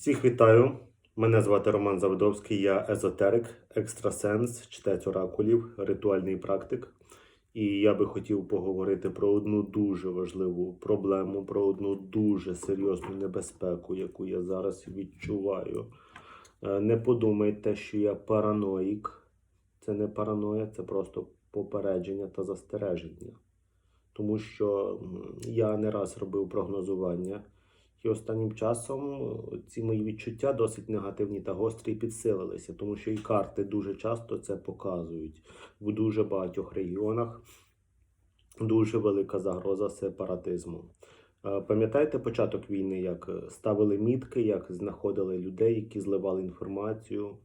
Всіх вітаю! Мене звати Роман Заводовський, я езотерик, екстрасенс, читець оракулів, ритуальний практик. І я би хотів поговорити про одну дуже важливу проблему, про одну дуже серйозну небезпеку, яку я зараз відчуваю. Е, Не подумайте, що я параноїк. Це не параноя, це просто попередження та застереження. Тому що я не раз робив прогнозування. І останнім часом е, ці мої відчуття досить негативні та гострі підсилилися, тому що і карти дуже часто це показують. В дуже багатьох регіонах дуже велика загроза сепаратизму. Е, Пам'ятаєте початок війни, як е, ставили мітки, як знаходили людей, які зливали інформацію.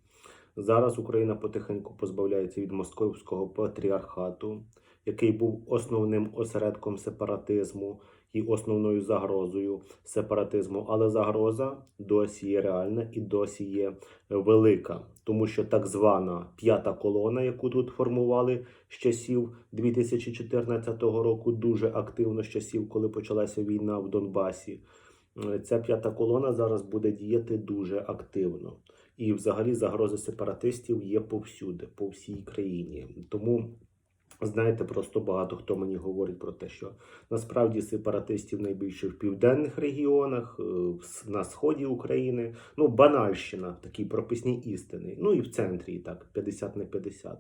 Зараз Україна потихеньку позбавляється від московського патріархату, який був основним осередком сепаратизму і основною загрозою сепаратизму. Але загроза досі є реальна і досі є велика, тому що так звана п'ята колона, яку тут формували з часів 2014 року, дуже активно з часів, коли почалася війна в Донбасі. е, Ця п'ята колона зараз буде діяти дуже активно. І взагалі загрози сепаратистів є повсюди, по всій країні. Тому знаєте, просто багато хто мені говорить про те, що насправді сепаратистів найбільше в південних регіонах, е, на сході України. Ну, банальщина, такі прописні істини. Ну і в центрі, і так, 50 на 50.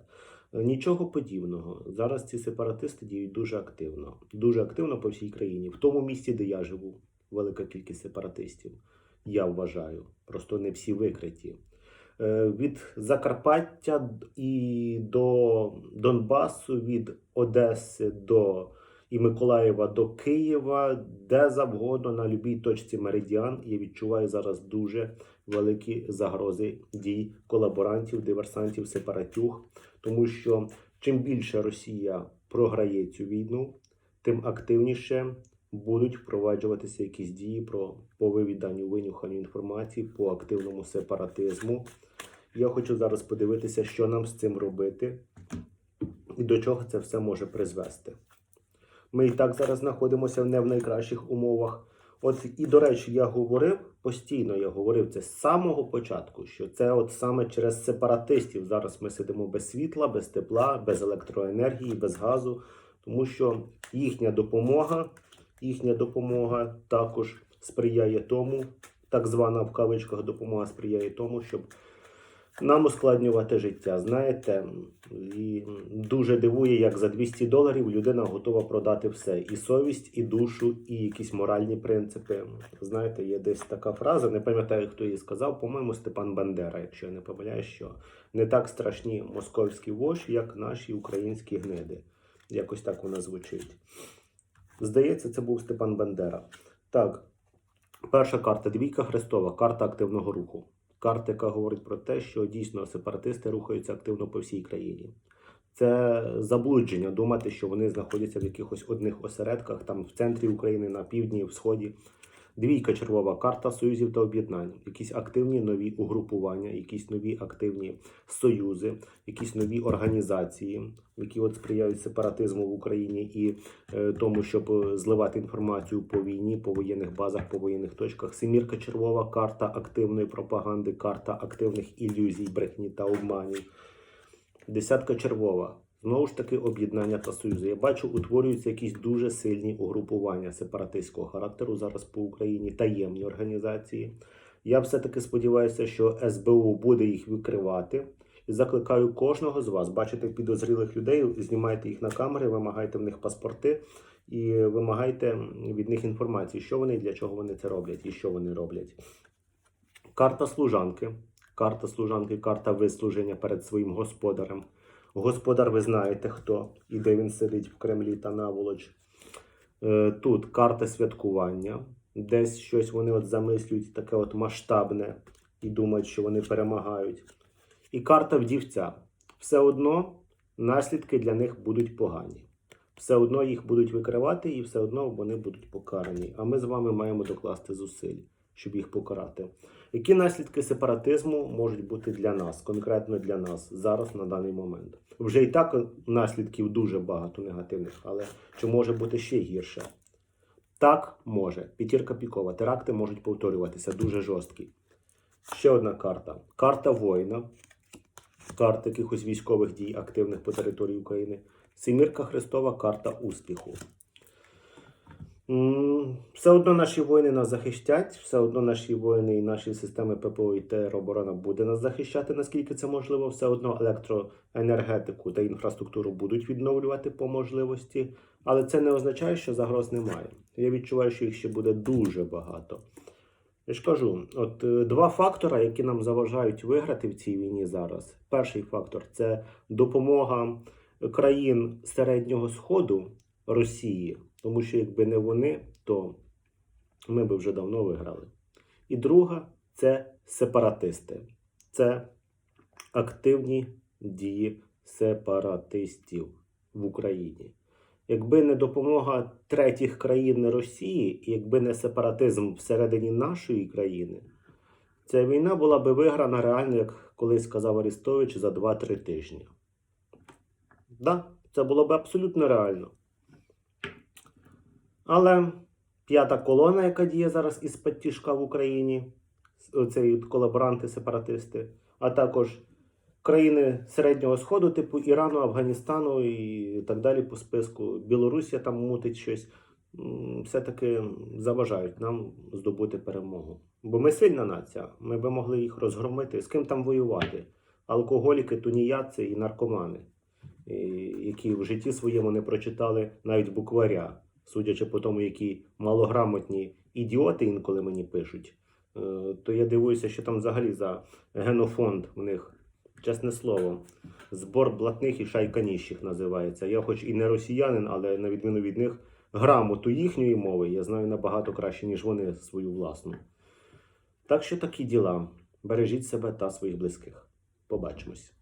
Е, Нічого подібного. Зараз ці сепаратисти діють дуже активно. Дуже активно по всій країні. В тому місці, де я живу, велика кількість сепаратистів. Я вважаю. Просто не всі викриті. Е, Від Закарпаття і до Донбасу, від Одеси до і Миколаєва до Києва, де завгодно на будь-якій точці меридіан, я відчуваю зараз дуже великі загрози дій колаборантів, диверсантів, сепаратюг. Тому що чим більше Росія програє цю війну, тим активніше будуть впроваджуватися якісь дії про по вивіданню винюханню інформації по активному сепаратизму. Я хочу зараз подивитися, що нам з цим робити і до чого це все може призвести. Ми і так зараз знаходимося не в найкращих умовах. От і до речі, я говорив постійно, я говорив це з самого початку, що це от саме через сепаратистів зараз ми сидимо без світла, без тепла, без електроенергії, без газу, тому що їхня допомога, їхня допомога також сприяє тому, так звана в кавичках допомога сприяє тому, щоб нам ускладнювати життя. Знаєте, і дуже дивує, як за 200 доларів людина готова продати все: і совість, і душу, і якісь моральні принципи. Знаєте, є десь така фраза, не пам'ятаю, хто її сказав, по-моєму, Степан Бандера, якщо я не помиляюсь, що не так страшні московські воші, як наші українські гниди. Якось так вона звучить. Здається, це був Степан Бандера. Так, перша карта двійка Христова, карта активного руху. Карта, яка говорить про те, що дійсно сепаратисти рухаються активно по всій країні. Це заблудження думати, що вони знаходяться в якихось одних осередках, там в центрі України, на півдні, в сході. Двійка червова карта союзів та об'єднань, якісь активні нові угрупування, якісь нові активні союзи, якісь нові організації, які от сприяють сепаратизму в Україні і е, тому, щоб е, зливати інформацію по війні, по воєнних базах, по воєнних точках. Семірка червова карта активної пропаганди, карта активних ілюзій, брехні та обманів. Десятка червова. Знову ж таки, об'єднання та союзи. Я бачу, утворюються якісь дуже сильні угрупування сепаратистського характеру зараз по Україні, таємні організації. Я все-таки сподіваюся, що СБУ буде їх викривати. І закликаю кожного з вас бачите підозрілих людей, знімайте їх на камери, вимагайте в них паспорти і вимагайте від них інформації, що вони і для чого вони це роблять і що вони роблять. Карта служанки. Карта служанки, карта вислуження перед своїм господарем. Господар, ви знаєте хто і де він сидить в Кремлі та наволоч. Е, Тут карта святкування. Десь щось вони от замислюють таке от масштабне і думають, що вони перемагають. І карта вдівця. Все одно наслідки для них будуть погані. Все одно їх будуть викривати, і все одно вони будуть покарані. А ми з вами маємо докласти зусиль, щоб їх покарати. Які наслідки сепаратизму можуть бути для нас, конкретно для нас, зараз на даний момент? Вже і так наслідків дуже багато негативних, але чи може бути ще гірше? Так, може. П'ятірка пікова. Теракти можуть повторюватися дуже жорсткі. Ще одна карта. Карта воїна. Карта якихось військових дій, активних по території України. Семірка Христова, карта успіху. Все одно наші воїни нас захищать, все одно наші воїни і наші системи ППО і тероборона буде нас захищати, наскільки це можливо. Все одно електроенергетику та інфраструктуру будуть відновлювати по можливості, але це не означає, що загроз немає. Я відчуваю, що їх ще буде дуже багато. Я ж кажу, от е, два фактора, які нам заважають виграти в цій війні зараз. Перший фактор це допомога країн Середнього Сходу Росії, тому що якби не вони, то ми би вже давно виграли. І друга це сепаратисти, це активні дії сепаратистів в Україні. Якби не допомога третіх країн Росії, і якби не сепаратизм всередині нашої країни, ця війна була би виграна реально, як колись сказав Арістович, за 2-3 тижні. Да, це було б абсолютно реально. Але п'ята колона, яка діє зараз із Паттішка в Україні, оцей колаборанти, сепаратисти, а також країни Середнього Сходу, типу Ірану, Афганістану і так далі по списку. Білорусія там мутить щось. Все-таки заважають нам здобути перемогу. Бо ми сильна нація, ми би могли їх розгромити. З ким там воювати? Алкоголіки, туніяці і наркомани, які в житті своєму не прочитали навіть букваря, судячи по тому, які малограмотні ідіоти інколи мені пишуть, е, то я дивуюся, що там взагалі за генофонд в них Чесне слово, збор блатних і шайка ніщих називається. Я, хоч і не росіянин, але на відміну від них, грамоту їхньої мови я знаю набагато краще, ніж вони свою власну. Так що такі діла. Бережіть себе та своїх близьких. Побачимось.